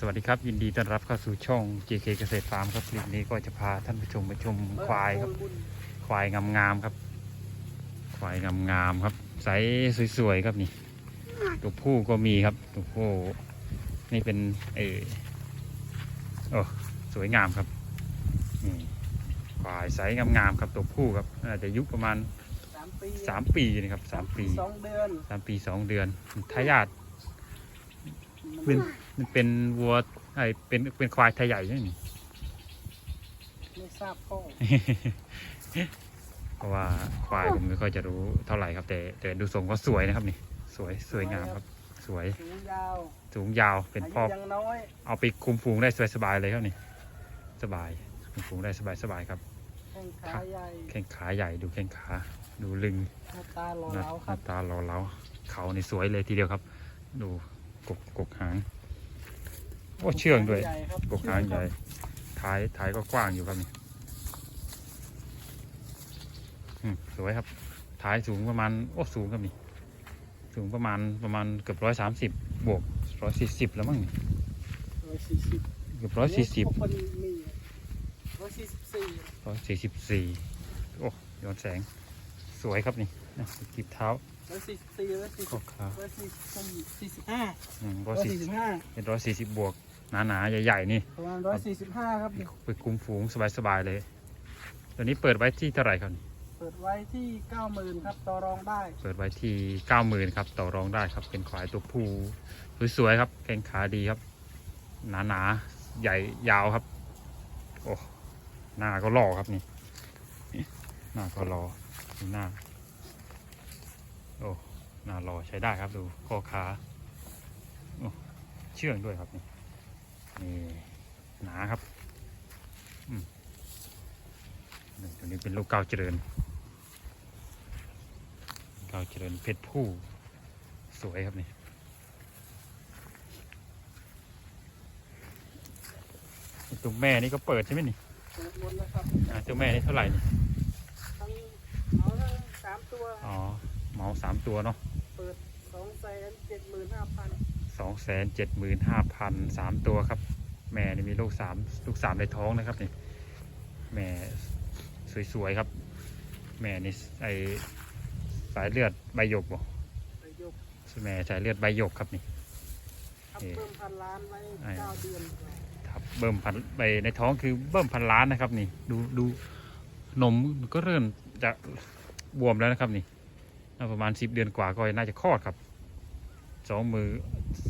สวัสดีครับ ยินดีต้อนรับเข้าสู่ช่อง JK เกษตรฟาร์มครับคลิปนี้ก็จะพาท่านผู้ชมไปชมควายครับ ควายงามๆครับ ควายงามๆครับไซส์สวยๆครับนี่ตัวผู้ก็มีครับตัวผู้นี่เป็นเออโอ้สวยงามครับนี่ควายไซส์งามๆครับตัวผู้ครับน่าจะอายุประมาณสามปีสามปีนะครับสามปีสองเดือนสามปีสองเดือนทายาท เป็นมันเป็นวัวไอเป็นเป็นควายไทยใหญ่ใช่ไหมนี่ไม่ทราบพ่อเพราะว่าควายผมไม่ค่อยจะรู้เท่าไหร่ครับ แต่แต่ดูทรงก็สวยนะครับนี่สวยสวยงามครับ สวยสูงยาวสูงยาวเป็นอายุพ่อยังน้อยเอาไปคุมฝูงได้สบายๆเลยครับนี่ สบายคุมฝูงได้สบายๆครับแข้งขาใหญ่แข้งขาใหญ่ดูแข้งขาดูลึงหน้าตาหล่อหน้าเหลาหครัน้าบตาหล่อเหลาเขาในสวยเลยทีเดียวครับ ดู กกกกหางโอ้เชื่องด้วยใหญ่ครับกกหางใหญ่ท้ายท้ายก็กว้างอยู่ครับนี่อืมสวยครับท้ายสูงประมาณโอ้สูงครับนี่สูงประมาณประมาณเกือบร้อยสามสิบบวกร้อยสี่สิบแล้วมั้งนี่ร้อยสี่สิบเกือบร้อยสี่สิบพวกคนมีร้อยสี่สิบสี่ร้อยสี่สิบสี่โอ้ย้อนแสงสวยครับนี่นะกีบเท้า ร้อยสี่สิบสี่ร้อยสี่ข้สิอบขาร้อยสี่สิบสี่สี่สิบห้าอืมร้ร้ออยยสี่สี่สิบห้าเป็นร้อยสี่สิบบวกหนาๆใหญ่ๆนี่ประมาณร้อยสี่สิบห้าครับไปคุมฝูงสบายๆเลยตัวนี้เปิดไว้ที่เท่าไหร่ครับนี่เปิดไว้ที่เก้าหมื่นครับต่อรองได้ เปิดไว้ที่เก้าหมื่นครับต่อรองได้ครับ เป็นควายตัวผู้สวยๆครับแข้งขาดีครับ หนาๆใหญ่ยาวครับ โอ้หน้าก็หล่อครับนี่หน้าก็หล่อดูหน้า โอ้หน้ารอใช้ได้ครับดูข้อขาโอ้เชื่องด้วยครับนี่นี่หนาครับอืมนี่ตัวนี้เป็นลูกเก้าวเจริญเก้าวเจริญเพชรผู้สวยครับนี่ตัวแม่นี่ก็เปิดใช่ไหมนี่เปิดหมดแล้วครับอ่าตัวแม่นี่เท่าไหร่นี่ทั้งเอาทั้งสามตัว อ๋อ เหมาสามตัวเนาะเปิดสองแสนเจ็ดหมื่นห้าพันสองแสนเจ็ดหมื่นห้าพันสามตัวครับ แม่นี่มีลูกสามลูกสามในท้องนะครับนี่แม่สวยๆครับ แม่นี่ไอสายเลือดใบหยกบ่ประยกแม่สายเลือดใบหยกครับนี่ทับเอ่อเพิ่มพันล้านไว้ไอ้เก้าเดือนครับเบิ่มพันใบในท้องคือเบิ่มพันล้านนะครับนี่ดูดูนมก็เริ่มจะบวมแล้วนะครับนี่น่า ประมาณสิบเดือนกว่าก็น่าจะคลอดครับสองมือ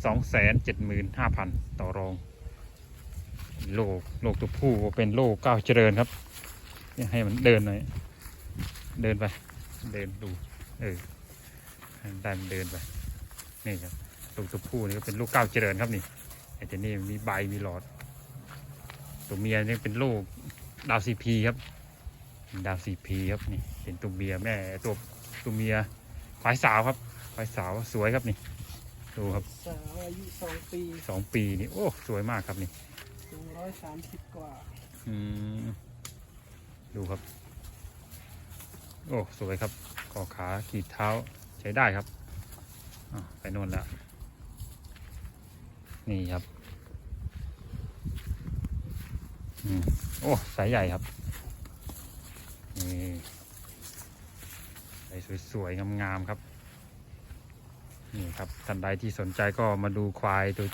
สองแสนเจ็ดหมื่นห้าพันต่อรอง โลกโลกตัวผู้เป็นโลกก้าวเจริญครับเนี่ยให้มันเดินหน่อยเดินไป เดินดู เออได้มันเดินไป นี่ครับลูกตัวผู้นี่ก็เป็นลูกก้าวเจริญครับนี่ไอ้ตัวนี้มีใบมีหลอด ตัวเมียนี่เป็นลูกดาวซีพีครับ ดาวซีพีครับนี่เป็นตัวเมียแม่ตัว ตัวเมียควายสาวครับควายสาวสวยครับนี่ ดูครับสาวอายุสองปีสองปีนี่โอ้สวยมากครับนี่สูงร้อยสามสิบกว่าอืมดูครับ โอ้สวยครับคอขาขีดเท้าใช้ได้ครับอะไปโน่นแล้วนี่ครับอืมโอ้สายใหญ่ครับนี่ สายสวยๆงามๆครับนี่ครับท่านใดที่สนใจก็มาดูควายตัว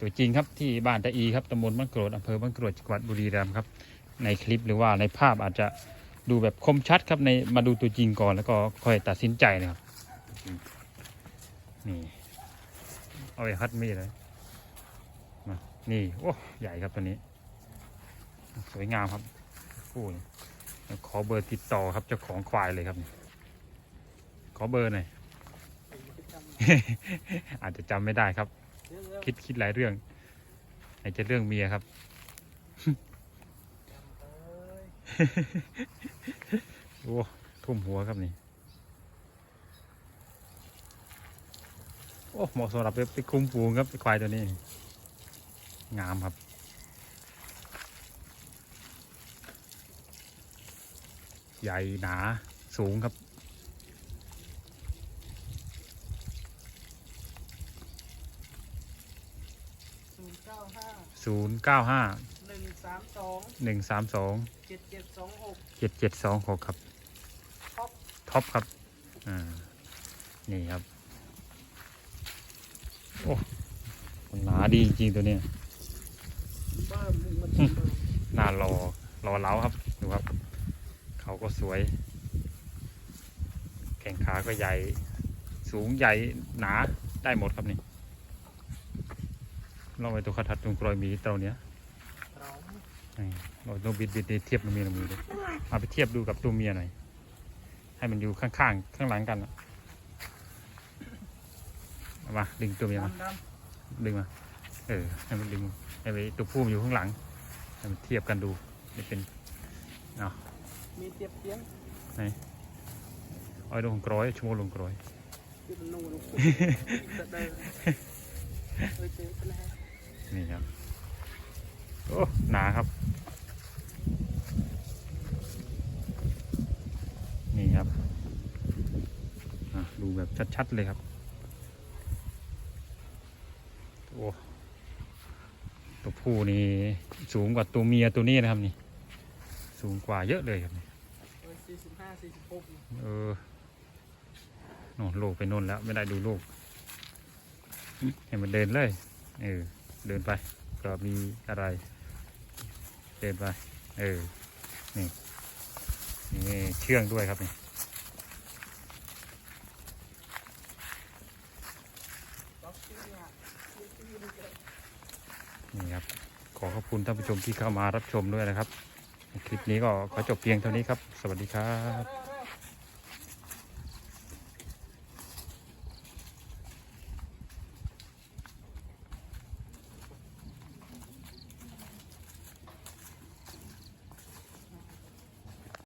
ตัวจริงครับที่บ้านตะอีครับตำบลบ้านกรวดอำเภอบ้านกรวดจังหวัดบุรีรัมย์ครับ ในคลิปหรือว่าในภาพอาจจะดูแบบคมชัดครับในมาดูตัวจริงก่อนแล้วก็ค่อยตัดสินใจนะครับนี่เอาไอ้คัดมีดเลยมานี่โอ้ใหญ่ครับตัวนี้ สวยงามครับคู่ขอเบอร์ติดต่อครับเจ้าของควายเลยครับ ขอเบอร์หน่อย อาจจะจำไม่ได้ครับ คิดคิดหลายเรื่องไหนจะเรื่องเมียครับ โอ้ทุ่มหัวครับนี่ โอ้เหมาะสำหรับไปไปคุ้มฝูงครับไปควายตัวนี้ งามครับใหญ่หนาสูงครับ สูง เก้าห้า ศูนย์เก้าห้าหนึ่งสามสองหนึ่งสามสองเจ็ดเจ็ดสองหกเจ็ดเจ็ดสองหกครับ ท็อปท็อปครับอ่านี่ครับ โอ้มันหนาดีจริงๆตัวเนี้ยเบิ้มมันเบิ้มหน้ารอรอเล้าครับดูครับ เขาก็สวย แข่งขาก็ใหญ่ สูงใหญ่หนาได้หมดครับนี่ ลองไปตัวคัดทัดตรงกรอยหมีตัวเนี้ยเรานี่เราต้องบิดบิดเทียบตัวเมียกับมือดูเอาไปเทียบดูกับตัวเมียหน่อยให้มันอยู่ข้างๆข้างหลังกันอะเอามาดึงตัวเมียมาดำดดึงมาเออให้มันดึงให้ไปตัวผู้มันอยู่ข้างหลังให้มันเทียบกันดูนี่เป็นำมีเตียบเตียงอ้อยลงกร้อยชั่วโมงลงกร้อยคือมันนูนจะเดินเอ้ยเจ๊เป็ นไงนี่ครับ โอ้หนาครับ นี่ครับอะดูแบบชัด ๆ เลยครับ โอ้ตัวผู้นี่สูงกว่าตัวเมียตัวนี้นะครับนี่ สูงกว่าเยอะเลยครับนี่เอ้ยสี่สิบห้าสี่สิบหกเออโน่นลูกไปโน่นแล้ว ไม่ได้ดูลูกให้มันเดินเลย เออ เดินไปก็มีอะไร เดินไปเออนี่นี่เชื่องด้วยครับนี่นี่ครับ ขอขอบคุณท่านผู้ชมที่เข้ามารับชมด้วยนะครับ คลิปนี้ก็ขอจบเพียงเท่านี้ครับ สวัสดีครับ